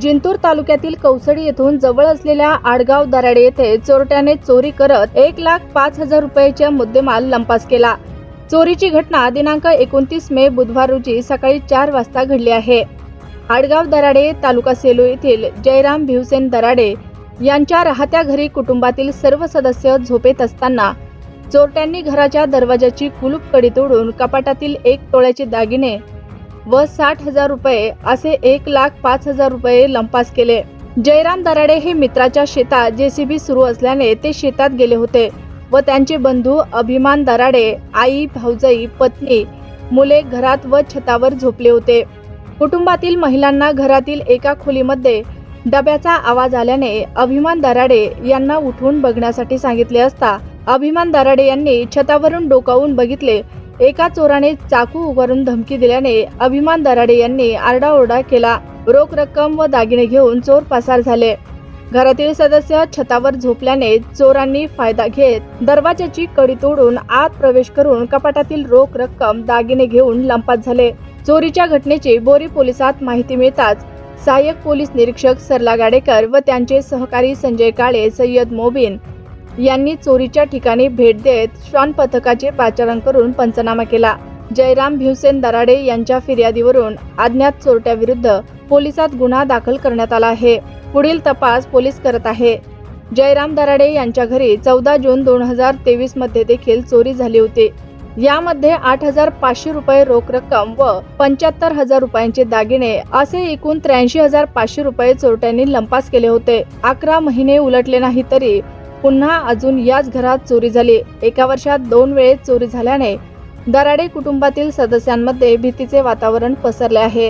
जिंतूर तालुक्यातील कौसडी येथून जवळ असलेल्या आडगाव दराडे येथे चोरट्याने चोरी करत एक लाख पाच हजार रुपयाच्या मुद्देमाल लंपास केला. चोरीची घटना दिनांक एकोणतीस मे बुधवार रोजी सकाळी चार वाजता घडली आहे. आडगाव दराडे तालुका सेलू येथील जयराम भिवसेन दराडे यांच्या राहत्या घरी कुटुंबातील सर्व सदस्य झोपेत असताना चोरट्यांनी घराच्या दरवाजाची कुलूप कडी तोडून कपाटातील एक तोळ्याचे दागिने व साठ हजार रुपये असे एक लाख पाच हजार रुपये लंपास केले. जयराम दराडे हे मित्राच्या शेतात जेसीबी सुरू असल्याने ते शेतात गेले होते व त्यांचे बंधू अभिमान दराडे आई भाऊजाई पत्नी मुले घरात व छतावर झोपले होते. कुटुंबातील महिलांना घरातील एका खोलीमध्ये डब्याचा आवाज आल्याने अभिमान दराडे यांना उठून बघण्यासाठी सांगितले असता अभिमान दराडे यांनी छतावरून डोकावून बघितले एका चोराने चाकू उभारून धमकी दिल्याने अभिमान दराडे यांनी आरडाओरडा केला. रोख रक्कम व दागिने घेऊन चोर पसार झाले. घरातील सदस्य छतावर झोपल्याने चोरांनी फायदा घेत दरवाजाची कडी तोडून आत प्रवेश करून कपाटातील रोख रक्कम दागिने घेऊन लंपात झाले. चोरीच्या घटनेची बोरी पोलिसात माहिती मिळताच सहाय्यक पोलीस निरीक्षक सरला गाडेकर व त्यांचे सहकारी संजय काळे सय्यद मोबिन यांनी चोरीच्या ठिकाणी भेट देत श्वान पथकाचे पाचारण करून पंचनामा केला. जयराम भिवसेन दराडे यांच्या फिर्यादीवरून अज्ञात चोरट्याविरुद्ध पोलिसात गुन्हा दाखल करण्यात आला आहे. पुढील तपास पोलीस करत आहे. जयराम दराडे यांच्या घरी चौदा जून दोन हजार तेवीसमध्ये देखील चोरी झाली होती. यामध्ये आठ हजार पाचशे रुपये रोख रक्कम व पंच्याहत्तर हजार रुपयांचे दागिने असे एकूण त्र्याऐंशी हजार पाचशे रुपये चोरट्यांनी लंपास केले होते. अकरा महिने उलटले नाही तरी पुन्हा अजून याच घरात चोरी झाली. एका वर्षात दोन वेळेस चोरी झाल्याने दराडे कुटुंबातील सदस्यांमध्ये भीतीचे वातावरण पसरले आहे.